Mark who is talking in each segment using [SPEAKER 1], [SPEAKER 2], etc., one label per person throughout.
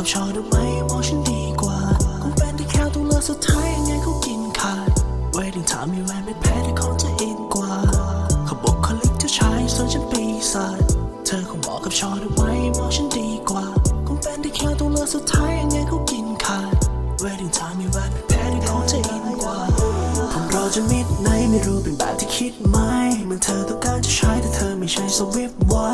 [SPEAKER 1] ว่าฉันดีกว่าคงเป็นได้แค่ตัวเลือกสุดท้ายยังไงเขากินขาด Waiting time มีแวนไม่แพ้ที่เขาจะอินกว่าเขาบอกคลิกเจ้าชายส่วนฉันปีศาจเธอคงบอกกับชอได้ไหมว่าฉันดีกว่าคงเป็นได้แค่ตัวเลือกสุดท้ายยังไงเขากินขาด Waiting time มีแวนไม่แพ้ที่เขาจะอินกว่าผมรอจนมิดไนไม่รู้เป็นแบบที่คิดไหมเหมือนเธอต้องการจะใช้แต่เธอไม่ใช่สวิปไว้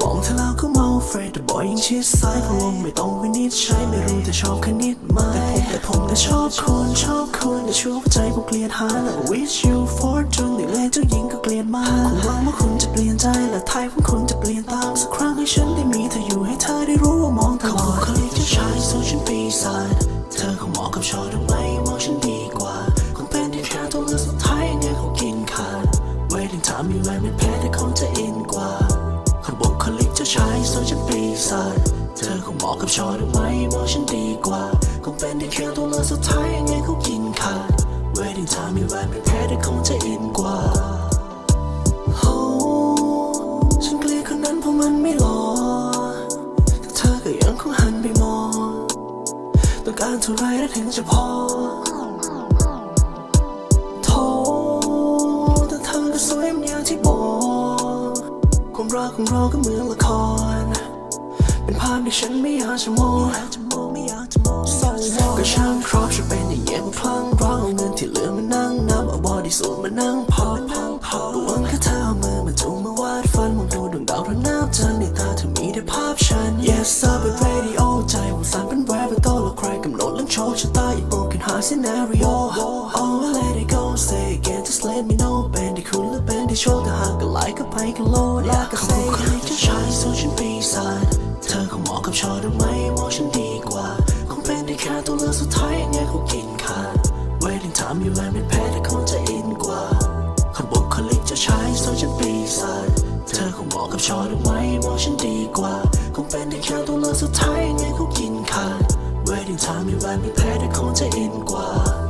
[SPEAKER 1] มองเธอแล้วก็ รดแต่บอยยังชิดซ้ายคงลงไม่ต้องวินิจใช้ไม่รู้แต่ชอบแค่นิดไหมแต่ผมแต่ชอบคุณชอบคุณแต่ชั่วใจผมเกลียดหาและ wish you fortune แต่เลยเจ้าหญิงก็เกลียดมากคงหวังว่าคุณจะเปลี่ยนใจและไทยของคุณจะเปลี่ยนตามสักครั้งให้ฉันได้มีเธออยู่ให้เธอได้รู้ว่ามองตลอดเขาเรียกเจ้าชายส่วนฉันปีศาจ เธอคงเหมาะกับชอได้ไหมว่าฉันดีกว่า คงเป็นที่แค่ตัวเลือกสุดท้ายยังไงเขากินขาด Waiting time มีแวนไม่แพ้แต่เขาจะอินกว่าโอ้ฉันเกลียดคนนั้นเพราะมันไม่หล่อแต่เธอก็ยังคงหันไปมองต้องการเท่าไรแล้วถึงจะพอโทแต่เธอก็สวยเหมือนอย่างที่บอกความรักของเราก็เหมือนละคร เป็นภาพที่ฉันไม่อยากจะมองก็ช่างครอบฉันเป็นอย่างเงี้ยมันคลั่งรักเอาเงินที่เหลือมานั่งนับเอาบอดี้สูทมานั่งพอพอหวังแค่เธอเอามือมาจูงมาวาดฝันมองดูดวงดาวระนาบจันในตาเธอมีแต่ภาพฉัน Yes up เป็น radio ใจผมสั่นเป็นแวร์ไปโตแล้วใครกำหนดเรื่องโชคชะตาอย่า broken heart scenario Oh I let it go say again just let me know เป็นที่คุณหรือเป็นที่โชคแต่หากกันไหลก็ไปกันโลดอยากจะ say คลิกเจ้าชายส่วนฉันปีศาจ เธอคงเหมาะกับชอได้ไหมว่าฉันดีกว่า คงเป็นได้แค่ตัวเลือกสุดท้ายยังไงเขากินขาด Waiting time อยู่แวนไม่แพ้แต่คงจะอินกว่าเขาบอกคลิกจ้าชายส่วนฉันปีศาจเธอคงเหมาะกับชอได้ไหมว่าฉันดีกว่า คงเป็นได้แค่ตัวเลือกสุดท้ายยังไงเขากินขาด Waiting time อยู่แวนไม่แพ้แต่คงจะอินกว่า